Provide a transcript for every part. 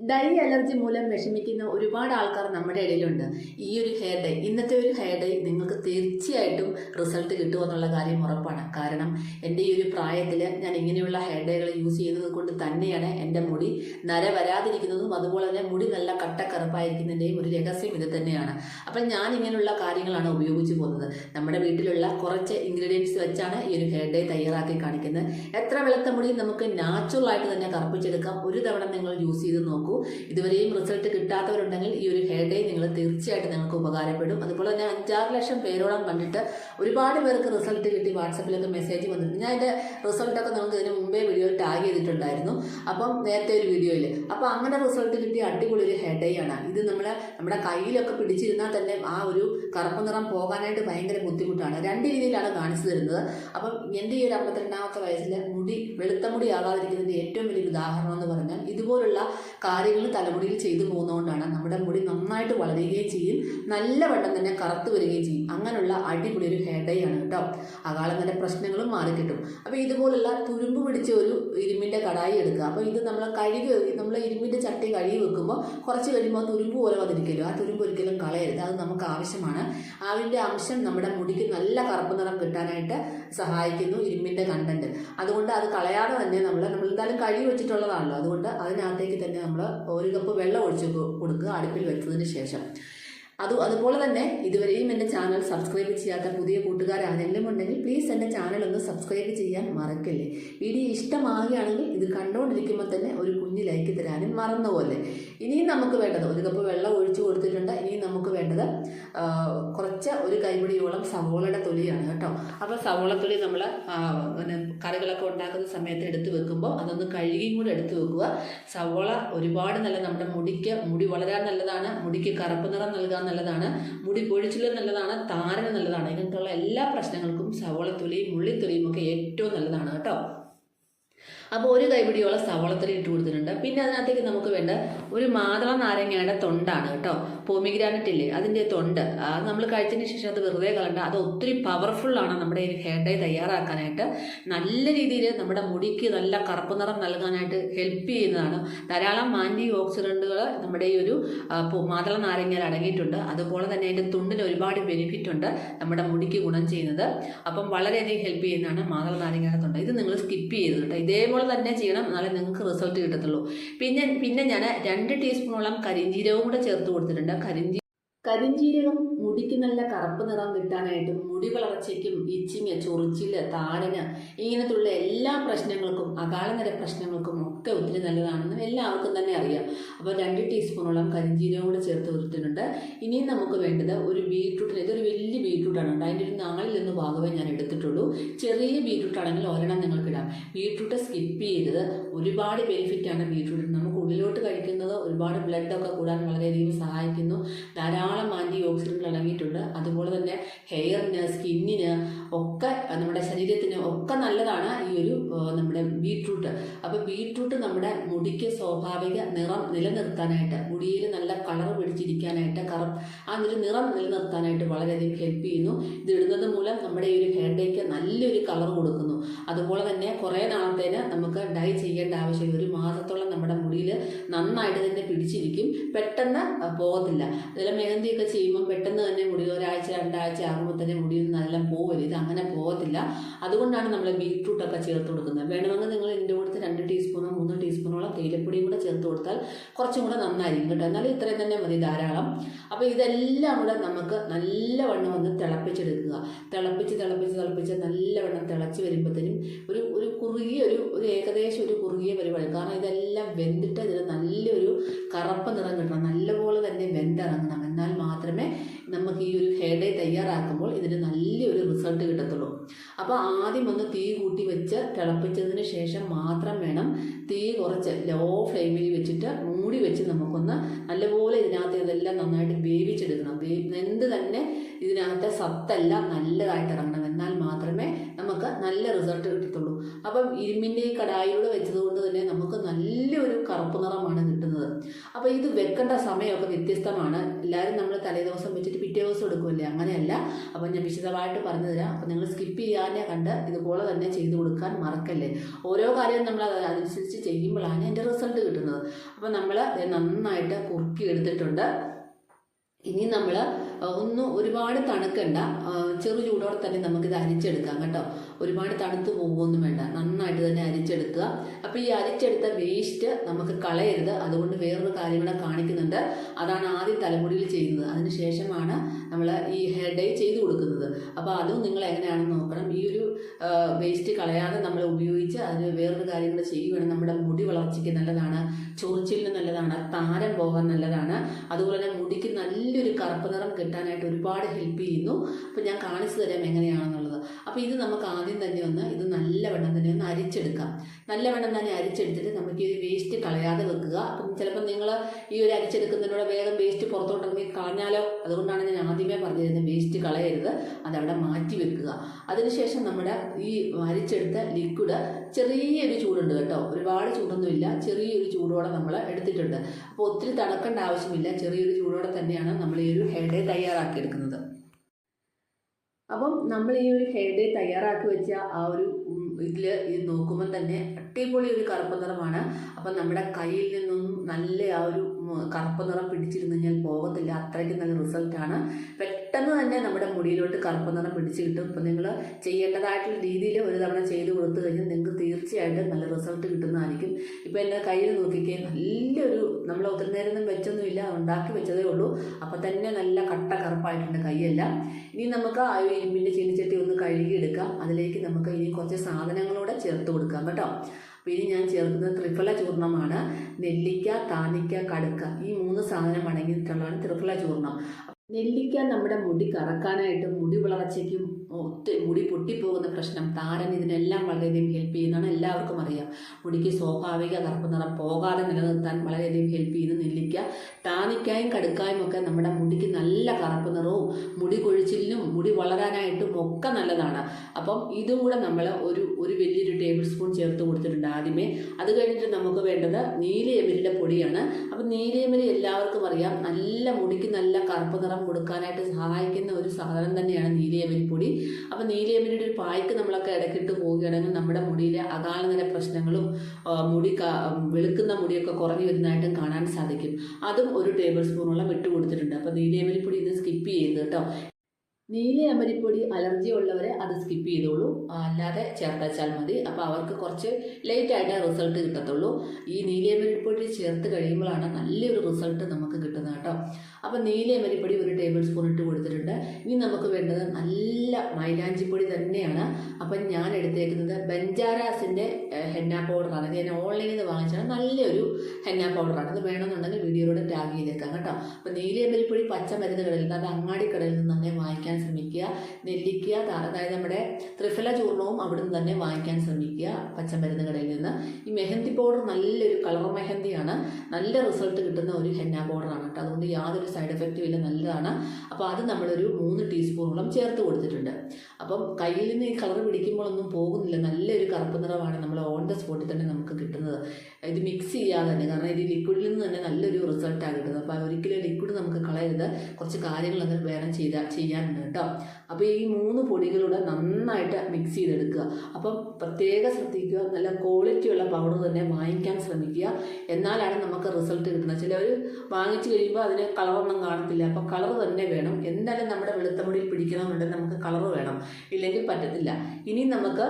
Dye allergy മൂലം വിഷമിക്കുന്ന ഒരുപാട് ആൾക്കാർ നമ്മുടെ ഇടയിലുണ്ട്. ഈ ഒരു ഹെയർ ഡൈ ഇന്നത്തെ ഒരു ഹെയർ ഡൈ നിങ്ങൾക്ക് തീർച്ചയായിട്ടും റിസൾട്ട് കിട്ടുമെന്നുള്ള കാര്യം ഉറപ്പാണ്. കാരണം എന്റെ ഈ ഒരു പ്രായത്തിൽ ഞാൻ ഇങ്ങനെയുള്ള ഹെയർ ഡൈകൾ യൂസ് ചെയ്യുന്നത് കൊണ്ട് തന്നെയാണ് എന്റെ മുടി നര വരാതിരിക്കുന്നതും അതുപോലെ തന്നെ മുടി നല്ല കട്ടക്കറുപ്പായിരിക്കുന്നതിന്റെയും ഒരു രഹസ്യം ഇത് തന്നെയാണ്. അപ്പം ഞാൻ ഇങ്ങനെയുള്ള കാര്യങ്ങളാണ് ഉപയോഗിച്ച് പോകുന്നത്. നമ്മുടെ വീട്ടിലുള്ള കുറച്ച് ഇൻഗ്രീഡിയൻസ് വെച്ചാണ് ഈ ഒരു ഹെയർ ഡൈ തയ്യാറാക്കി കാണിക്കുന്നത്. എത്ര വെളുത്ത മുടി നമുക്ക് നാച്ചുറൽ ആയിട്ട് തന്നെ കറുപ്പിച്ചെടുക്കാം. ഒരു തവണ നിങ്ങൾ യൂസ് ചെയ്ത് നോക്കൂ. ഇതുവരെയും റിസൾട്ട് കിട്ടാത്തവരുണ്ടെങ്കിൽ ഈ ഒരു ഹെയർ ഡേ നിങ്ങൾ തീർച്ചയായിട്ടും നിങ്ങൾക്ക് ഉപകാരപ്പെടും. അതുപോലെ തന്നെ അഞ്ചാറ് ലക്ഷം പേരോളം കണ്ടിട്ട് ഒരുപാട് പേർക്ക് റിസൾട്ട് കിട്ടി. വാട്സപ്പിലൊക്കെ മെസ്സേജ് വന്നിട്ടുണ്ട്. ഞാൻ എന്റെ റിസൾട്ടൊക്കെ നിങ്ങൾക്ക് ഇതിന് മുമ്പേ വീഡിയോ ടാഗ് ചെയ്തിട്ടുണ്ടായിരുന്നു. അപ്പം നേരത്തെ ഒരു വീഡിയോയിൽ അപ്പോൾ അങ്ങനെ റിസൾട്ട് കിട്ടിയ അടിപൊളി ഒരു ഹെയർ ഡേ ആണ്. ഇത് നമ്മൾ നമ്മുടെ കയ്യിലൊക്കെ പിടിച്ചിരുന്നാൽ തന്നെ ആ ഒരു കറുപ്പ് നിറം പോകാനായിട്ട് ഭയങ്കര ബുദ്ധിമുട്ടാണ്. രണ്ട് രീതിയിലാണ് കാണിച്ചു തരുന്നത്. അപ്പം എന്റെ ഈ ഒരു അമ്പത്തിരണ്ടാമത്തെ വയസ്സിൽ മുടി വെളുത്ത മുടി ആകാതിരിക്കുന്നതിന്റെ ഏറ്റവും വലിയ ഉദാഹരണം എന്ന് പറഞ്ഞാൽ ഇതുപോലുള്ള കാര്യങ്ങൾ തലമുടിയിൽ ചെയ്തു പോകുന്നതുകൊണ്ടാണ് നമ്മുടെ മുടി നന്നായിട്ട് വളരുകയും ചെയ്യും. നല്ല വെള്ളം തന്നെ കറുത്തു വരികയും ചെയ്യും. അങ്ങനെയുള്ള അടിപൊളി ഒരു ഹെയർ ഡൈ ആണ് കേട്ടോ. അകാലങ്ങളുടെ പ്രശ്നങ്ങളും മാറിക്കിട്ടും അപ്പോൾ ഇതുപോലുള്ള തുരുമ്പ് പിടിച്ച ഒരു ഇരുമ്പിന്റെ കടായി എടുക്കുക. അപ്പോൾ ഇത് നമ്മൾ കഴുകി നമ്മൾ ഇരുമ്പിന്റെ ചട്ടി കഴുകി വെക്കുമ്പോൾ കുറച്ച് കഴിയുമ്പോൾ തുരുമ്പ് പോലെ വന്നിരിക്കുമല്ലോ. ആ തുരുമ്പ് ഒരിക്കലും കളയരുത്. അത് നമുക്ക് ആവശ്യമാണ്. അതിന്റെ അംശം നമ്മുടെ മുടിക്ക് നല്ല കറുപ്പ് നിറം കിട്ടാനായിട്ട് സഹായിക്കുന്നു ഇരുമ്പിന്റെ കണ്ടന്റ് അതുകൊണ്ട് അത് കളയാതെ തന്നെ നമ്മൾ നമ്മൾ എന്തായാലും കഴുകി വെച്ചിട്ടുള്ളതാണല്ലോ. അതുകൊണ്ട് അതിനകത്തേക്ക് തന്നെ നമ്മൾ ഒരു കപ്പ് വെള്ളം ഒഴിച്ച് കൊടുക്കുക അടുപ്പിൽ വെച്ചതിന് ശേഷം. അത് അതുപോലെ തന്നെ ഇതുവരെയും എന്റെ ചാനൽ സബ്സ്ക്രൈബ് ചെയ്യാത്ത പുതിയ കൂട്ടുകാർ ആരെങ്കിലും ഉണ്ടെങ്കിൽ പ്ലീസ് എന്റെ ചാനൽ ഒന്ന് സബ്സ്ക്രൈബ് ചെയ്യാൻ മറക്കല്ലേ. വീഡിയോ ഇഷ്ടമാകുകയാണെങ്കിൽ ഇത് കണ്ടുകൊണ്ടിരിക്കുമ്പോൾ തന്നെ ഒരു കുഞ്ഞ് ലൈക്ക് തരാനും മറന്നുപോലെ ഇനിയും നമുക്ക് വേണ്ടത് ഒരു കപ്പ് വെള്ളം ഒഴിച്ചു കൊടുത്തിട്ടുണ്ട്. ഇനി നമുക്ക് വേണ്ടത് കുറച്ച് ഒരു കൈപിടിയോളം സവോളയുടെ തൊലിയാണ് കേട്ടോ. അപ്പോൾ സവോള തൊലി നമ്മൾ പിന്നെ കറികളൊക്കെ ഉണ്ടാക്കുന്ന സമയത്ത് എടുത്തു വെക്കുമ്പോൾ അതൊന്ന് കഴുകിയും കൂടെ എടുത്തു വെക്കുക. സവോള ഒരുപാട് നല്ല നമ്മുടെ മുടിക്ക് മുടി വളരാൻ നല്ലതാണ് മുടിക്ക് കറുപ്പ് നിറം നൽകാൻ നല്ലതാണ് മുടി പൊഴിച്ചിൽ നല്ലതാണ് താരന് നല്ലതാണ്. ഇങ്ങനത്തുള്ള എല്ലാ പ്രശ്നങ്ങൾക്കും സവോള തൊലിയും ഉള്ളിത്തൊലിയും ഒക്കെ ഏറ്റവും നല്ലതാണ് കേട്ടോ. അപ്പോൾ ഒരു കൈപിടിയോളം സവളത്തിൽ ഇട്ട് കൊടുത്തിട്ടുണ്ട്. പിന്നെ അതിനകത്തേക്ക് നമുക്ക് വേണ്ട ഒരു മാതള നാരങ്ങയുടെ തൊണ്ടാണ് കേട്ടോ. പോമിഗ്രാനറ്റ് ഇല്ലേ അതിന്റെ തൊണ്ട് അത് നമ്മൾ കഴിച്ചതിന് ശേഷം അത് വെറുതെ കളണ്ട അത് ഒത്തിരി പവർഫുള്ളാണ് നമ്മുടെ ഈ ഹെയർ ഡൈ തയ്യാറാക്കാനായിട്ട്. നല്ല രീതിയിൽ നമ്മുടെ മുടിക്ക് നല്ല കറുപ്പ് നിറം നൽകാനായിട്ട് ഹെൽപ്പ് ചെയ്യുന്നതാണ്. ധാരാളം ആന്റി ഓക്സിഡന്റുകൾ നമ്മുടെ ഈ ഒരു മാതള നാരങ്ങയിൽ അടങ്ങിയിട്ടുണ്ട്. അതുപോലെ തന്നെ അതിന്റെ തുണ്ടിന് ഒരുപാട് ബെനിഫിറ്റ് ഉണ്ട് നമ്മുടെ മുടിക്ക് ഗുണം ചെയ്യുന്നത്. അപ്പം വളരെയധികം ഹെൽപ്പ് ചെയ്യുന്നതാണ് മാതള നാരങ്ങയുടെ തൊണ്ട്. ഇത് നിങ്ങൾ സ്കിപ്പ് ചെയ്ത് കേട്ടോ. ഇതേപോലെ തന്നെ ചെയ്യണം എന്നാലേ നിങ്ങൾക്ക് റിസൾട്ട് കിട്ടത്തുള്ളൂ. പിന്നെ പിന്നെ ഞാൻ രണ്ട് ടീസ്പൂണോളം കരിഞ്ജീരകവും കൂടെ ചേർത്ത് കൊടുത്തിട്ടുണ്ട്. കരിഞ്ചീ കരിഞ്ജീരകം മുടിക്ക് നല്ല കറുപ്പ് നിറം കിട്ടാനായിട്ടും മുടി വളർച്ചയ്ക്കും ഇച്ചിങ് ചൊറിച്ചിൽ താരന് ഇങ്ങനത്തുള്ള എല്ലാ പ്രശ്നങ്ങൾക്കും അകാലനര പ്രശ്നങ്ങൾക്കും ഒക്കെ ഒത്തിരി നല്ലതാണെന്ന് എല്ലാവർക്കും തന്നെ അറിയാം. അപ്പോൾ രണ്ട് ടീസ്പൂണോളം കരിഞ്ജീരകം കൂടെ ചേർത്ത് കൊടുത്തിട്ടുണ്ട് ഇനിയും നമുക്ക് വേണ്ടത് ഒരു ബീട്രൂട്ടിന് ഇതൊരു വലിയ ബീട്രൂട്ടാണ് ഉണ്ട് അതിന്റെ ഒരു നാലിൽ നിന്ന് ഭാഗമേ ഞാൻ എടുത്തിട്ടുള്ളൂ. ചെറിയ ബീട്രൂട്ട് ആണെങ്കിൽ ഒരെണ്ണം നിങ്ങൾക്ക് ഇടാം. ബീട്രൂട്ട് സ്കിപ്പ് ചെയ്തത് ഒരുപാട് ബെനിഫിറ്റാണ് ബീട്രൂട്ടിന് നമുക്ക് ഉള്ളിലോട്ട് കഴിക്കുന്നത് ഒരുപാട് ബ്ലഡ് ഒക്കെ കൂടാൻ വളരെയധികം സഹായിക്കുന്നു. ധാരാളം ആന്റി ഓക്സിഡന്റുകൾ അടങ്ങിയിട്ടുണ്ട് അതുപോലെ തന്നെ ഹെയറിന് സ്കിന്നിന് ഒക്കെ നമ്മുടെ ശരീരത്തിന് ഒക്കെ നല്ലതാണ് ഈ ഒരു നമ്മുടെ ബീട്രൂട്ട്. അപ്പോൾ ബീട്രൂട്ട് നമ്മുടെ മുടിക്ക് സ്വാഭാവിക നിറം നിലനിർത്താനായിട്ട് മുടിയിൽ നല്ല കളർ പിടിച്ചിരിക്കാനായിട്ട് കറ ആ ഒരു നിറം നിലനിർത്താനായിട്ട് വളരെയധികം ഹെൽപ്പ് ചെയ്യുന്നു. ഇത് ഇടുന്നത് മൂലം നമ്മുടെ ഈ ഒരു ഹെയർ നല്ലൊരു കളർ കൊടുക്കുന്നു. അതുപോലെ തന്നെ കുറേ നാളത്തേന് നമുക്ക് ഡൈ ചെയ്യേണ്ട ആവശ്യമില്ല. ഒരു മാസത്തോളം നമ്മുടെ മുടിയിൽ നന്നായിട്ട് തന്നെ പിടിച്ചിരിക്കും. പെട്ടെന്ന് പോകത്തില്ല. ഇതിൽ മെഹന്തിയൊക്കെ ചെയ്യുമ്പോൾ പെട്ടെന്ന് തന്നെ മുടി ഒരാഴ്ച രണ്ടാഴ്ച ആകുമ്പോൾ തന്നെ മുടിയിൽ നല്ല പോവരുത്. ഇത് അങ്ങനെ പോകത്തില്ല. അതുകൊണ്ടാണ് നമ്മൾ ബീറ്റ്റൂട്ടൊക്കെ ചേർത്ത് കൊടുക്കുന്നത്. വേണമെങ്കിൽ നിങ്ങൾ ഇതിന്റെ കൂടെ രണ്ട് ടീസ്പൂണോ മൂന്ന് ടീസ്പൂണോളം തേയിലപ്പൊടിയും കൂടെ ചേർത്ത് കൊടുത്താൽ കുറച്ചും കൂടെ നന്നായിരിക്കും കേട്ടോ. എന്നാലും ഇത്രയും തന്നെ മതി ധാരാളം. അപ്പോൾ ഇതെല്ലാം കൂടെ നമുക്ക് നല്ല വണ്ണം ഒന്ന് തിളപ്പിച്ചെടുക്കുക. തിളപ്പിച്ച് തിളപ്പിച്ച് തിളപ്പിച്ച് നല്ലവണ്ണം തിളച്ച് വരുമ്പോഴത്തേനും ഒരു ഒരു കുറുകിയ ഒരു ഒരു ഏകദേശം ഒരു കുറുകിയ പരിപാടി. കാരണം ഇതെല്ലാം വെന്തിട്ട് ഇതിന് നല്ലൊരു കറുപ്പ് നിറം കിട്ടണം. നല്ലപോലെ തന്നെ വെന്തിറങ്ങണം. എന്നാൽ മാത്രമേ നമുക്ക് ഈ ഒരു ഹെയർ ഡേ തയ്യാറാക്കുമ്പോൾ ഇതിന് നല്ലൊരു റിസൾട്ട് കിട്ടത്തുള്ളൂ. അപ്പോൾ ആദ്യം ഒന്ന് തീ കൂട്ടി വെച്ച് തിളപ്പിച്ചതിന് ശേഷം മാത്രം വേണം തീ കുറച്ച് ലോ ഫ്ലെയിമിൽ വെച്ചിട്ട് മൂടി വെച്ച് നമുക്കൊന്ന് നല്ലപോലെ ഇതിനകത്ത് ഇതെല്ലാം നന്നായിട്ട് വേവിച്ചെടുക്കണം. എന്ത് തന്നെ ഇതിനകത്തെ സത്തെല്ലാം നല്ലതായിട്ട് ഇറങ്ങണം. എന്നാൽ മാത്രമേ നമുക്ക് നല്ല റിസൾട്ട് കിട്ടത്തുള്ളൂ. അപ്പം ഇരുമ്പിന്റെ ഈ കടായിലൂടെ വെച്ചത് കൊണ്ട് തന്നെ നമുക്ക് നല്ലൊരു കറുപ്പ് നിറമാണ് കിട്ടുന്നത്. അപ്പോൾ ഇത് വെക്കേണ്ട സമയമൊക്കെ വ്യത്യസ്തമാണ്. എല്ലാവരും നമ്മൾ തലേദിവസം വെച്ചിട്ട് പിറ്റേ ദിവസം എടുക്കുമല്ലേ അങ്ങനെയല്ല. അപ്പം ഞാൻ വിശദമായിട്ട് പറഞ്ഞു തരാം അപ്പം നിങ്ങൾ സ്കിപ്പ് ചെയ്യാതെ കണ്ട് ഇതുപോലെ തന്നെ ചെയ്തു കൊടുക്കാൻ മറക്കല്ലേ? ഓരോ കാര്യവും നമ്മൾ അത് അതനുസരിച്ച് ചെയ്യുമ്പോഴാണ് അതിന്റെ റിസൾട്ട് കിട്ടുന്നത്. അപ്പം നമ്മൾ നന്നായിട്ട് കുറുക്കി എടുത്തിട്ടുണ്ട്. ഇനി നമ്മൾ ഒന്ന് ഒരുപാട് തണുക്കണ്ട. ചെറു ചൂടോടെ തന്നെ നമുക്കിത് അരിച്ചെടുക്കാം കേട്ടോ. ഒരുപാട് തണുത്ത് പോകുമൊന്നും വേണ്ട. നന്നായിട്ട് തന്നെ അരിച്ചെടുക്കുക. അപ്പോൾ ഈ അരിച്ചെടുത്ത വേസ്റ്റ് നമുക്ക് കളയരുത്. അതുകൊണ്ട് വേറൊരു കാര്യം കൂടെ കാണിക്കുന്നുണ്ട്. അതാണ് ആദ്യ തലമുടിയിൽ ചെയ്യുന്നത്. അതിനുശേഷമാണ് നമ്മൾ ഈ ഹെയർ ഡൈ ചെയ്ത് കൊടുക്കുന്നത്. അപ്പോൾ അതും നിങ്ങൾ എങ്ങനെയാണെന്ന് നോക്കണം. ഈ ഒരു വേസ്റ്റ് കളയാതെ നമ്മൾ ഉപയോഗിച്ച് അതിന് വേറൊരു കാര്യം കൂടെ ചെയ്യുകയാണെങ്കിൽ നമ്മുടെ മുടി വളർച്ചയ്ക്ക് നല്ലതാണ്. ചൊറിച്ചിലിന് നല്ലതാണ്. താരം പോകാൻ നല്ലതാണ്. അതുപോലെ തന്നെ മുടിക്ക് നല്ലൊരു കറുപ്പ് നിറം കിട്ടാനായിട്ട് ഒരുപാട് ഹെൽപ്പ് ചെയ്യുന്നു. അപ്പോൾ ഞാൻ കാണിച്ചു തരാം എങ്ങനെയാണെന്നുള്ളത്. അപ്പോൾ ഇത് നമുക്ക് ആദ്യം തന്നെ ഒന്ന് ഇത് നല്ലവണ്ണം തന്നെ ഒന്ന് അരിച്ചെടുക്കാം. നല്ലവണ്ണം തന്നെ അരിച്ചെടുത്തിട്ട് നമുക്ക് ഈ വേസ്റ്റ് കളയാതെ വെക്കുക. അപ്പം ചിലപ്പോൾ നിങ്ങൾ ഈ ഒരു അരിച്ചെടുക്കുന്നതിലൂടെ വേഗം വേസ്റ്റ് പുറത്തോട്ടെങ്കിൽ കളഞ്ഞാലോ? അതുകൊണ്ടാണ് ഞാൻ ആദ്യമേ പറഞ്ഞിരുന്നത് വേസ്റ്റ് കളയരുത്. അതവിടെ മാറ്റി വെക്കുക. അതിനുശേഷം നമ്മുടെ ഈ അരിച്ചെടുത്ത ലിക്വിഡ് ചെറിയൊരു ചൂടുണ്ട് കേട്ടോ. ഒരുപാട് ചൂടൊന്നുമില്ല. ചെറിയൊരു ചൂടോടെ നമ്മൾ എടുത്തിട്ടുണ്ട്. അപ്പോൾ ഒത്തിരി തണുക്കേണ്ട ആവശ്യമില്ല. ചെറിയൊരു ചൂടോടെ തന്നെയാണ് നമ്മൾ ഈ ഒരു ഹെഡ് തയ്യാറാക്കി തയ്യാറാക്കിയെടുക്കുന്നത്. അപ്പം നമ്മൾ ഈ ഒരു ഹെയർ ഡേ തയ്യാറാക്കി വെച്ച ആ ഒരു ഇതിൽ ഇത് നോക്കുമ്പോൾ തന്നെ അടിപൊളി ഒരു കറുപ്പ് നിറമാണ്. അപ്പം നമ്മുടെ കയ്യിൽ നിന്നും നല്ല ആ ഒരു കറുപ്പ് നിറം പിടിച്ചിരുന്ന് കഴിഞ്ഞാൽ പോകത്തില്ല. അത്രയ്ക്ക് നല്ല റിസൾട്ടാണ് പെട്ടെന്ന് തന്നെ നമ്മുടെ മുടിയിലോട്ട് കറുപ്പ് നിറം പിടിച്ച് കിട്ടും. അപ്പം നിങ്ങൾ ചെയ്യേണ്ടതായിട്ടുള്ള രീതിയിൽ ഒരു തവണ ചെയ്ത് കൊടുത്തു കഴിഞ്ഞാൽ നിങ്ങൾക്ക് തീർച്ചയായിട്ടും നല്ല റിസൾട്ട് കിട്ടുന്നതായിരിക്കും. ഇപ്പം എന്റെ കയ്യിൽ നോക്കിക്കേ നല്ലൊരു നമ്മൾ ഒത്തിരി നേരമൊന്നും വെച്ചൊന്നുമില്ല ഉണ്ടാക്കി വെച്ചതേ ഉള്ളൂ. അപ്പം തന്നെ നല്ല കട്ട കറുപ്പായിട്ടുണ്ട് കൈയെല്ലാം. ഇനി നമുക്ക് ആ ഇരുമ്പിന്റെ ചീനിച്ചട്ടി ഒന്ന് കഴുകിയെടുക്കാം അതിലേക്ക് നമുക്ക് ഇനി കുറച്ച് സാധനങ്ങളൂടെ ചേർത്ത് കൊടുക്കാം കേട്ടോ. ഇനി ഞാൻ ചേർക്കുന്നത് ത്രിഫല ചൂർണമാണ് നെല്ലിക്ക താനിക്ക കടുക്ക ഈ മൂന്ന് സാധനം അടങ്ങിയിട്ടുള്ളതാണ് ത്രിഫല ചൂർണം നെല്ലിക്ക നമ്മുടെ മുടി കറക്കാനായിട്ടും മുടി വളർച്ചയ്ക്കും ഒത്തിരി മുടി പൊട്ടിപ്പോകുന്ന പ്രശ്നം താരൻ ഇതിനെല്ലാം വളരെയധികം ഹെൽപ്പ് ചെയ്യുന്നതാണ് എല്ലാവർക്കും അറിയാം. മുടിക്ക് സ്വാഭാവിക കറുപ്പ് നിറം പോകാതെ നിലനിർത്താൻ വളരെയധികം ഹെൽപ്പ് ചെയ്യുന്ന നെല്ലിക്ക. താനിക്കായും കടുക്കായും ഒക്കെ നമ്മുടെ മുടിക്ക് നല്ല കറുപ്പ് നിറവും മുടി കൊഴിച്ചിലിനും മുടി വളരാനായിട്ടും ഒക്കെ നല്ലതാണ്. അപ്പം ഇതും കൂടെ നമ്മൾ ഒരു ഒരു വലിയൊരു ടേബിൾ സ്പൂൺ ചേർത്ത് കൊടുത്തിട്ടുണ്ട് ആദ്യമേ. അത് കഴിഞ്ഞിട്ട് നമുക്ക് വേണ്ടത് നീലയമരിയുടെ പൊടിയാണ്. അപ്പം നീലയമരി എല്ലാവർക്കും അറിയാം നല്ല മുടിക്ക് നല്ല കറുപ്പ് നിറം കൊടുക്കാനായിട്ട് സഹായിക്കുന്ന ഒരു സാധനം തന്നെയാണ് നീലയമരി പൊടി. അപ്പം നീലയമരിയുടെ ഒരു പായ്ക്ക് നമ്മളൊക്കെ ഇടയ്ക്കിട്ട് പോവുകയാണെങ്കിൽ നമ്മുടെ മുടിയിലെ അകാലനില പ്രശ്നങ്ങളും മുടി വെളുക്കുന്ന മുടിയൊക്കെ കുറഞ്ഞു വരുന്നതായിട്ടും കാണാൻ സാധിക്കും. അതും ഒരു ടേബിൾ സ്പൂണോളം ഇട്ട് കൊടുത്തിട്ടുണ്ട്. അപ്പോൾ നീലയമരി പൊടി ഇത് സ്കിപ്പ് ചെയ്ത് കേട്ടോ. നീല അമരിപ്പൊടി അലർജി ഉള്ളവരെ അത് സ്കിപ്പ് ചെയ്തോളൂ. അല്ലാതെ ചേർത്തച്ചാൽ മതി. അപ്പോൾ അവർക്ക് കുറച്ച് ലേറ്റ് ആയിട്ട് റിസൾട്ട് കിട്ടത്തുള്ളൂ. ഈ നീലയമരിപ്പൊടി ചേർത്ത് കഴിയുമ്പോഴാണ് നല്ലൊരു റിസൾട്ട് നമുക്ക് കിട്ടുന്നത് കേട്ടോ. അപ്പോൾ നീലയമരിപ്പൊടി ഒരു ടേബിൾ സ്പൂൺ ഇട്ട് കൊടുത്തിട്ടുണ്ട്. ഇനി നമുക്ക് വേണ്ടത് നല്ല മൈലാഞ്ചിപ്പൊടി തന്നെയാണ്. അപ്പം ഞാൻ എടുത്തേക്കുന്നത് ബെഞ്ചാരാസിന്റെ ഹെന്ന പൗഡറാണ് ഇത് ഞാൻ ഓൺലൈനിൽ നിന്ന് വാങ്ങിച്ചാണ് നല്ലൊരു ഹെന്ന പൗഡറാണ് ഇത് വേണമെന്നുണ്ടെങ്കിൽ വീഡിയോയിലൂടെ ടാഗ് ചെയ്തേക്കാം കേട്ടോ. അപ്പോൾ പച്ച മരുന്ന് കടയിൽ നിന്ന് അത് അങ്ങാടിക്കടയിൽ നിന്ന് തന്നെ വാങ്ങിക്കാൻ ശ്രമിക്കുക നെല്ലിക്ക അതായത് നമ്മുടെ ത്രിഫല ചൂർണവും അവിടുന്ന് തന്നെ വാങ്ങിക്കാൻ ശ്രമിക്കുക പച്ചമരുന്ന് കടയിൽ നിന്ന്. ഈ മെഹന്തി പൗഡർ നല്ലൊരു കളർ മെഹന്തിയാണ്. നല്ല റിസൾട്ട് കിട്ടുന്ന ഒരു ഹെന്ന പൗഡറാണ് കേട്ടോ. അതുകൊണ്ട് യാതൊരു സൈഡ് എഫക്റ്റും ഇല്ല നല്ലതാണ്. അപ്പോൾ അത് നമ്മളൊരു മൂന്ന് ടീസ്പൂണോളം ചേർത്ത് കൊടുത്തിട്ടുണ്ട്. അപ്പം കയ്യിൽ നിന്ന് ഈ കളർ പിടിക്കുമ്പോഴൊന്നും പോകുന്നില്ല. നല്ലൊരു കറുപ്പ് നിറമാണ് നമ്മൾ ഓൺ ദ സ്പോട്ടിൽ തന്നെ നമുക്ക് കിട്ടുന്നത്. ഇത് മിക്സ് ചെയ്യാതെ തന്നെ. കാരണം ഇത് ലിക്വിഡിൽ നിന്ന് തന്നെ നല്ലൊരു റിസൾട്ടാണ് കിട്ടുന്നത്. അപ്പോൾ ഒരിക്കലും ലിക്വിഡ് നമുക്ക് കളയരുത്. കുറച്ച് കാര്യങ്ങൾ അങ്ങനെ വേണം ചെയ്താൽ ചെയ്യാനുണ്ട്. കേട്ടോ അപ്പോൾ ഈ മൂന്ന് പൊടികളൂടെ നന്നായിട്ട് മിക്സ് ചെയ്തെടുക്കുക. അപ്പം പ്രത്യേകം ശ്രദ്ധിക്കുക നല്ല ക്വാളിറ്റിയുള്ള പൗഡർ തന്നെ വാങ്ങിക്കാൻ ശ്രമിക്കുക. എന്നാലാണ് നമുക്ക് റിസൾട്ട് കിട്ടുന്നത്. ചിലവർ വാങ്ങിച്ചു കഴിയുമ്പോൾ അതിന് കളറൊന്നും കാണത്തില്ല. അപ്പോൾ കളർ തന്നെ വേണം. എന്തായാലും നമ്മുടെ വെളുത്ത മുടിയിൽ പിടിക്കണമെന്നുണ്ടെങ്കിൽ നമുക്ക് കളർ വേണം. ഇല്ലെങ്കിൽ പറ്റത്തില്ല. ഇനി നമുക്ക്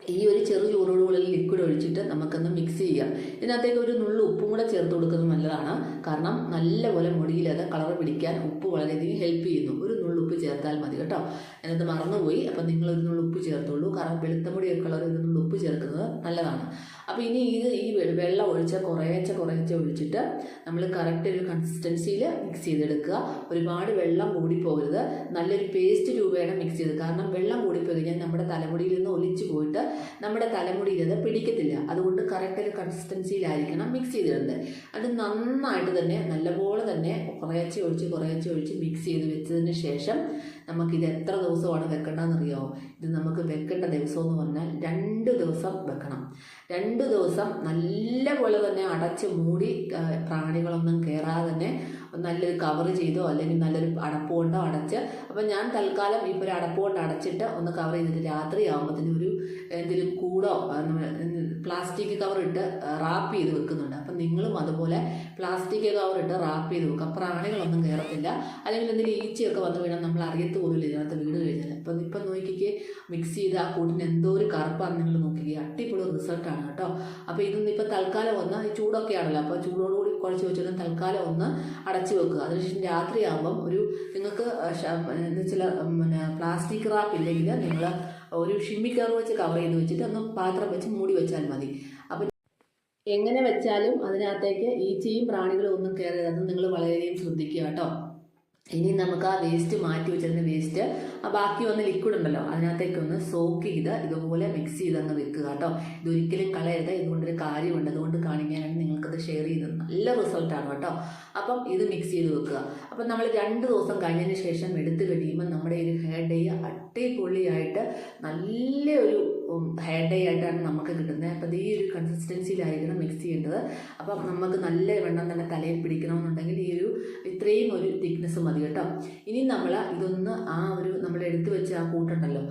ഈ ഒരു ചെറു ചൂടോടുകളിൽ ലിക്വിഡ് ഒഴിച്ചിട്ട് നമുക്കൊന്ന് മിക്സ് ചെയ്യാം ഇതിനകത്തേക്ക് ഒരു നുള്ളു ഉപ്പും കൂടെ ചേർത്ത് കൊടുക്കുന്നത് നല്ലതാണ്. കാരണം നല്ലപോലെ മുടിയിൽ അത് കളർ പിടിക്കാൻ ഉപ്പ് വളരെയധികം ഹെൽപ്പ് ചെയ്യുന്നു. ഒരു നുള്ളുപ്പ് ചേർത്താൽ മതി കേട്ടോ. ഞാനത് മറന്നുപോയി. അപ്പം നിങ്ങൾ ഒരു നുള്ളുപ്പ് ചേർത്തുള്ളൂ കാരണം വെളുത്ത മുടിയൊക്കെ ഉള്ളവർ ഒരു നുള്ളുപ്പ് ചേർക്കുന്നത് നല്ലതാണ്. അപ്പോൾ ഇനി ഇത് ഈ വെള്ളം ഒഴിച്ച് കുറേശ്ശെ കുറേശ്ശെ ഒഴിച്ചിട്ട് നമ്മൾ കറക്റ്റ് ഒരു കൺസിസ്റ്റൻസിയിൽ മിക്സ് ചെയ്തെടുക്കുക. ഒരുപാട് വെള്ളം കൂടിപ്പോകരുത് നല്ലൊരു പേസ്റ്റ് രൂപേണ മിക്സ് ചെയ്ത്. കാരണം വെള്ളം കൂടിപ്പോയി കഴിഞ്ഞാൽ നമ്മുടെ തലമുടിയിൽ നിന്ന് ഒലിച്ചു പോയിട്ട് നമ്മുടെ തലമുടിയിൽ അത് പിടിക്കത്തില്ല. അതുകൊണ്ട് കറക്റ്റ് ഒരു കൺസിസ്റ്റൻസിയിലായിരിക്കണം മിക്സ് ചെയ്തിടുന്നത്. അത് നന്നായിട്ട് തന്നെ നല്ലപോലെ തന്നെ കുറേശ്ശെ ഒഴിച്ച് കുറേശ്ശെ ഒഴിച്ച് മിക്സ് ചെയ്ത് വെച്ചതിന് ശേഷം നമുക്കിത് എത്ര ദിവസമാണ് വെക്കേണ്ടതെന്ന് അറിയാമോ ഇത് നമുക്ക് വെക്കേണ്ട ദിവസം എന്ന് പറഞ്ഞാൽ രണ്ട് ദിവസം വെക്കണം. രണ്ട് ദിവസം നല്ലപോലെ തന്നെ അടച്ച് മൂടി പ്രാണികളൊന്നും കയറാതെ തന്നെ നല്ലൊരു കവർ ചെയ്തോ അല്ലെങ്കിൽ നല്ലൊരു അടപ്പ് കൊണ്ടോ അടച്ച് അപ്പം ഞാൻ തൽക്കാലം ഇപ്പോൾ ഒരു അടപ്പ് കൊണ്ട് അടച്ചിട്ട് ഒന്ന് കവർ ചെയ്തിട്ട് രാത്രി ആകുമ്പോഴത്തേനും ഒരു എന്തെങ്കിലും കൂടോ പ്ലാസ്റ്റിക് കവർ ഇട്ട് റാപ്പ് ചെയ്ത് വെക്കുന്നുണ്ട്. അപ്പം നിങ്ങളും അതുപോലെ പ്ലാസ്റ്റിക് കവർ ഇട്ട് റാപ്പ് ചെയ്ത് വെക്കുക പ്രാണികളൊന്നും കയറത്തില്ല അല്ലെങ്കിൽ എന്തെങ്കിലും ഈച്ചയൊക്കെ വന്നു വീണാൽ നമ്മൾ അറിയത്ത് പോലും ഇതിനകത്ത് വീട് കഴിഞ്ഞാൽ. അപ്പം ഇപ്പം നോക്കിക്കേ മിക്സ് ചെയ്ത് ആ കൂട്ടിന് എന്തോ ഒരു കറുപ്പാണ് നിങ്ങൾ നോക്കിക്കേ. അടിപൊളി റിസൾട്ടാണ് കേട്ടോ. അപ്പോൾ ഇതൊന്നും ഇപ്പോൾ തൽക്കാലം ഒന്ന് ചൂടൊക്കെ ആണല്ലോ. അപ്പോൾ ചൂടോടുകൂടി കുഴച്ച് വെച്ചിട്ട് തൽക്കാലം ഒന്ന് അടച്ചു വെക്കുക. അതിനുശേഷം രാത്രിയാകുമ്പം ഒരു നിങ്ങൾക്ക് വെച്ചാൽ പിന്നെ പ്ലാസ്റ്റിക് റാപ്പ് ഇല്ലെങ്കിൽ നിങ്ങൾ ഒരു ഷിമ്മി കവർ വെച്ച് കവർ ചെയ്ത് വെച്ചിട്ട് ഒന്ന് പാത്രം വെച്ച് മൂടി വെച്ചാൽ മതി. അപ്പം എങ്ങനെ വെച്ചാലും അതിനകത്തേക്ക് ഈച്ചയും പ്രാണികളും ഒന്നും കയറരുത്. അത് നിങ്ങൾ വളരെയധികം ശ്രദ്ധിക്കുക കേട്ടോ. ഇനി നമുക്ക് ആ വേസ്റ്റ് മാറ്റി വെച്ചിരുന്ന വേസ്റ്റ് ആ ബാക്കി വന്ന ലിക്വിഡ് ഉണ്ടല്ലോ അതിനകത്തേക്ക് ഒന്ന് സോക്ക് ചെയ്ത് ഇതുപോലെ മിക്സ് ചെയ്ത് അങ്ങ് വെക്കുക കേട്ടോ. ഇതൊരിക്കലും കളയരുത് ഇതുകൊണ്ടൊരു കാര്യമുണ്ട്. അതുകൊണ്ട് കാണിക്കാനാണ് നിങ്ങൾക്കത് ഷെയർ ചെയ്തത് നല്ല റിസൾട്ടാണ് കേട്ടോ. അപ്പം ഇത് മിക്സ് ചെയ്ത് വെക്കുക. അപ്പം നമ്മൾ രണ്ട് ദിവസം കഴിഞ്ഞതിന് ശേഷം എടുത്തു കഴിയുമ്പോൾ നമ്മുടെ ഈ ഹെയർ ഡേ അടിപൊളിയായിട്ട് നല്ല ഒരു ഹെയർ ഡേ ആയിട്ടാണ് നമുക്ക് കിട്ടുന്നത്. അപ്പം ഈ ഒരു കൺസിസ്റ്റൻസിയിലായിരിക്കണം മിക്സ് ചെയ്യേണ്ടത്. അപ്പം നമുക്ക് നല്ല വെണ്ണം തന്നെ തലയിൽ പിടിക്കണമെന്നുണ്ടെങ്കിൽ ഈ ഒരു ഇത്രയും ഒരു തിക്നെസ് മതി കേട്ടോ. ഇനി നമ്മൾ ഇതൊന്ന് ആ ഒരു നമ്മൾ എടുത്തു വെച്ച ആ കൂട്ടുണ്ടല്ലോ.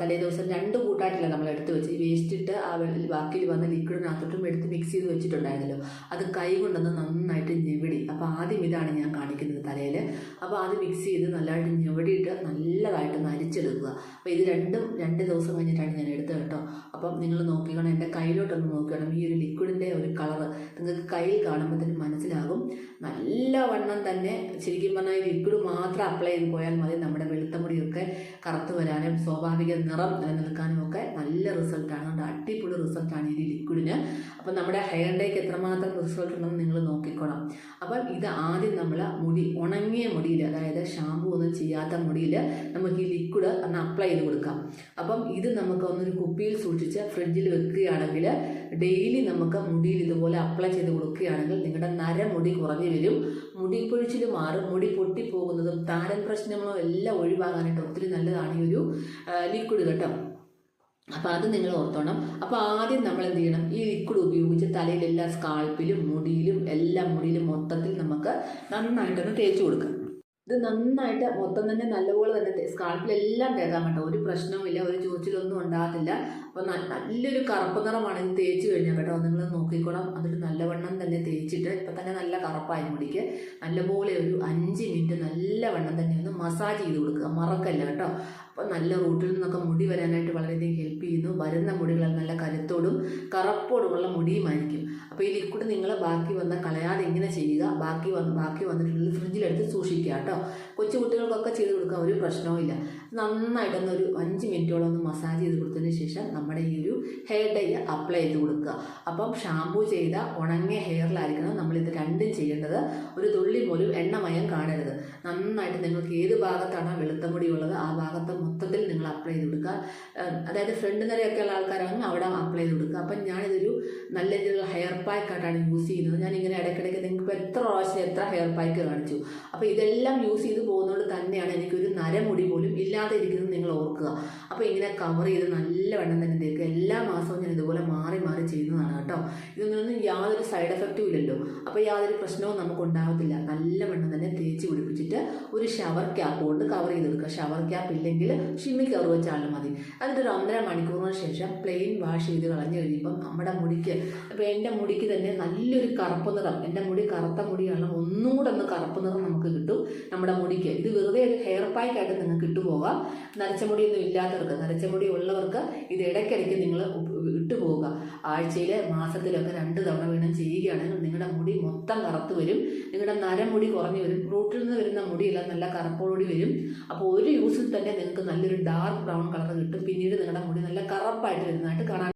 തലേ ദിവസം രണ്ട് കൂട്ടായിട്ടില്ല നമ്മൾ എടുത്തു വെച്ച് ഈ വേസ്റ്റ് ഇട്ട് ആ ബാക്കിയിൽ വന്ന ലിക്വിഡിനകത്തോട്ടും എടുത്ത് മിക്സ് ചെയ്ത് വെച്ചിട്ടുണ്ടായിരുന്നല്ലോ. അത് കൈ കൊണ്ടൊന്ന് നന്നായിട്ട് ഞെവിടി. അപ്പോൾ ആദ്യം ഇതാണ് ഞാൻ കാണിക്കുന്നത് തലയിൽ. അപ്പോൾ അത് മിക്സ് ചെയ്ത് നല്ലതായിട്ട് ഞെവിടിയിട്ട് നല്ലതായിട്ട് നരിച്ചെടുക്കുക അപ്പോൾ ഇത് രണ്ടും രണ്ട് ദിവസം കഴിഞ്ഞിട്ടാണ് ഞാൻ എടുത്തത്. കേട്ടോ. അപ്പം നിങ്ങൾ നോക്കിക്കണം എന്റെ കയ്യിലോട്ടൊന്ന് നോക്കണം ഈ ഒരു ലിക്വിഡിന്റെ ഒരു കളറ് നിങ്ങൾക്ക് കയ്യിൽ കാണുമ്പോൾ തന്നെ മനസ്സിലാകും. നല്ല വണ്ണം തന്നെ ശരിക്കും പറഞ്ഞാൽ ലിക്വിഡ് മാത്രം അപ്ലൈ ചെയ്ത് പോയാൽ മതി. നമ്മുടെ വെളുത്ത മുടിയൊക്കെ കറുത്ത് വരാനും സ്വാഭാവിക നിറം നിലനിൽക്കാനും ഒക്കെ നല്ല റിസൾട്ടാണ് അതുകൊണ്ട് അടിപൊളി റിസൾട്ടാണ് ഈ ലിക്വിഡിന് അപ്പം നമ്മുടെ ഹെയർ എത്രമാത്രം റിസൾട്ട് ഉണ്ടെന്ന് നിങ്ങൾ നോക്കിക്കോണം അപ്പം ഇത് ആദ്യം നമ്മൾ മുടി ഉണങ്ങിയ മുടിയിൽ അതായത് ഷാമ്പു ഒന്നും ചെയ്യാത്ത മുടിയിൽ നമുക്ക് ഈ ലിക്വിഡ് ഒന്ന് അപ്ലൈ ചെയ്ത് കൊടുക്കാം. അപ്പം ഇത് നമുക്ക് ഒന്നൊരു കുപ്പിയിൽ സൂക്ഷിച്ച് ഫ്രിഡ്ജിൽ വെക്കുകയാണെങ്കിൽ ഡെയിലി നമുക്ക് മുടിയിൽ ഇതുപോലെ അപ്ലൈ ചെയ്ത് കൊടുക്കുകയാണെങ്കിൽ നിങ്ങളുടെ നരമുടി കുറഞ്ഞു വരും മുടി പൊഴിച്ചിൽ മാറും മുടി പൊട്ടിപ്പോകുന്നതും താരൻ പ്രശ്നങ്ങളോ എല്ലാം ഒഴിവാകാനായിട്ട് ഒത്തിരി നല്ലതാണ് ഈ ഒരു ലിക്വിഡ് കേട്ടോ അപ്പോൾ അത് നിങ്ങൾ ഓർത്തോണം. അപ്പോൾ ആദ്യം നമ്മൾ എന്ത് ചെയ്യണം? ഈ ലിക്വിഡ് ഉപയോഗിച്ച് തലയിലെല്ലാ സ്കാൾപ്പിലും മുടിയിലും എല്ലാ മുടിയിലും മൊത്തത്തിൽ നമുക്ക് നന്നായിട്ടൊന്ന് തേച്ച് കൊടുക്കാം ഇത് നന്നായിട്ട് മൊത്തം തന്നെ നല്ലപോലെ തന്നെ സ്കാൾപ്പിലെല്ലാം തേക്കാൻ കേട്ടോ ഒരു പ്രശ്നവുമില്ല ഒരു ചൂച്ചിലൊന്നും ഉണ്ടാകത്തില്ല. അപ്പോൾ നല്ലൊരു കറുപ്പ് നിറമാണ് ഇത് തേച്ച് കഴിഞ്ഞാൽ കേട്ടോ. നിങ്ങൾ നോക്കിക്കോളാം. അതൊരു നല്ലവണ്ണം തന്നെ തേച്ചിട്ട് ഇപ്പം തന്നെ നല്ല കറുപ്പായി മുടിക്ക്. നല്ലപോലെ ഒരു അഞ്ച് മിനിറ്റ് നല്ലവണ്ണം തന്നെ ഒന്ന് മസാജ് ചെയ്ത് കൊടുക്കുക. മറക്കല്ല കേട്ടോ. അപ്പോൾ നല്ല റൂട്ടിൽ നിന്നൊക്കെ മുടി വരാനായിട്ട് വളരെയധികം ഹെൽപ്പ് ചെയ്യുന്നു. വരുന്ന മുടികൾ നല്ല കരുത്തോടും കറുപ്പോടുമുള്ള മുടിയുമായിരിക്കും. അപ്പോൾ ഈ ലിക്വിഡ് നിങ്ങൾ ബാക്കി വന്ന കളയാതെ ഇങ്ങനെ ചെയ്യുക. ബാക്കി വന്ന് ബാക്കി വന്നിട്ടുള്ളത് ഫ്രിഡ്ജിലെടുത്ത് സൂക്ഷിക്കുക കേട്ടോ. കൊച്ചു കുട്ടികൾക്കൊക്കെ ചെയ്ത് കൊടുക്കാൻ ഒരു പ്രശ്നവുമില്ല നന്നായിട്ടൊന്ന് ഒരു അഞ്ച് മിനിറ്റോളം ഒന്ന് മസാജ് ചെയ്ത് കൊടുത്തതിന് ശേഷം നമ്മുടെ ഈ ഒരു ഹെയർ ഡൈ അപ്ലൈ ചെയ്ത് കൊടുക്കുക. അപ്പം ഷാമ്പൂ ചെയ്ത ഉണങ്ങിയ ഹെയറിലായിരിക്കണം ഇത് രണ്ടും ചെയ്യേണ്ടത്. ഒരു തുള്ളി പോലും എണ്ണമയം കാണരുത്. നന്നായിട്ട് നിങ്ങൾക്ക് ഏത് ഭാഗത്താണ് വെളുത്ത മുടിയുള്ളത് ആ ഭാഗത്ത് മൊത്തത്തിൽ നിങ്ങൾ അപ്ലൈ ചെയ്ത് കൊടുക്കുക. അതായത് ഫ്രണ്ട് നിരയൊക്കെ ഉള്ള ആൾക്കാരാണെങ്കിൽ അവിടെ അപ്ലൈ ചെയ്ത് കൊടുക്കുക. അപ്പം ഞാനിതൊരു നല്ല രീതിയിലുള്ള ഹെയർ പാക്ക് ആയിട്ടാണ് യൂസ് ചെയ്യുന്നത്. ഞാൻ ഇങ്ങനെ ഇടയ്ക്കിടയ്ക്ക് നിങ്ങൾക്ക് എത്ര പ്രാവശ്യം എത്ര ഹെയർ പാക്ക് കാണിച്ചു. അപ്പോൾ ഇതെല്ലാം യൂസ് ചെയ്ത് പോകുന്നതുകൊണ്ട് തന്നെയാണ് എനിക്കൊരു നരമുടി പോലും ഇല്ലാതെ ഇരിക്കുന്നത് നിങ്ങൾ ഓർക്കുക. അപ്പോൾ ഇങ്ങനെ കവർ ചെയ്ത് നല്ല വെണ്ണം തന്നെ തേക്കുക എല്ലാ മാസവും ഞാൻ ഇതുപോലെ മാറി മാറി ചെയ്യുന്നതാണ് കേട്ടോ. ഇതൊന്നും യാതൊരു സൈഡ് എഫക്റ്റും ഇല്ലല്ലോ. അപ്പോൾ യാതൊരു പ്രശ്നവും നമുക്ക് ഉണ്ടാകത്തില്ല നല്ല വെണ്ണം തന്നെ തേച്ച് പിടിപ്പിച്ചിട്ട് ഒരു ഷവർ ക്യാപ്പ് കൊണ്ട് കവർ ചെയ്തെടുക്കുക. ഷവർ ക്യാപ്പ് ഇല്ലെങ്കിൽ ഷിമ്മി കവർ വെച്ചാലും മതി. എന്നിട്ട് ഒരു ഒന്നര മണിക്കൂറിന് ശേഷം പ്ലെയിൻ വാഷ് ചെയ്ത് കളഞ്ഞു കഴിയുമ്പം നമ്മുടെ മുടിക്ക് അപ്പോൾ എന്റെ മുടിക്ക് തന്നെ നല്ലൊരു കറുപ്പ് നിറം എന്റെ മുടി കറുത്ത മുടിയാണ് ഒന്നുകൂടെ ഒന്ന് കറുപ്പ് നിറം നമുക്ക് കിട്ടും. നമ്മുടെ മുടിക്ക് ഇത് വെറുതെ ഒരു ഹെയർ പാക്കായിട്ട് നിങ്ങൾക്ക് ഇട്ടുപോകാം നരച്ച മുടിയൊന്നും ഇല്ലാത്തവർക്ക് നരച്ച മുടി ഉള്ളവർക്ക് ഇത് ഇടയ്ക്കിടയ്ക്ക് നിങ്ങൾ ഇട്ടുപോകുക ആഴ്ചയിൽ മാസത്തിലൊക്കെ രണ്ട് തവണ വീണം ചെയ്യുകയാണെങ്കിൽ നിങ്ങളുടെ മുടി മൊത്തം കറുത്ത് വരും. നിങ്ങളുടെ നരമുടി കുറഞ്ഞു വരും. റൂട്ടിൽ നിന്ന് വരുന്ന മുടിയെല്ലാം നല്ല കറുപ്പോടി വരും. അപ്പോൾ ഒരു യൂസിൽ തന്നെ നിങ്ങൾക്ക് നല്ലൊരു ഡാർക്ക് ബ്രൗൺ കളർ കിട്ടും. പിന്നീട് നിങ്ങളുടെ മുടി നല്ല കറുപ്പായിട്ട് വരുന്നതായിട്ട് കാണാൻ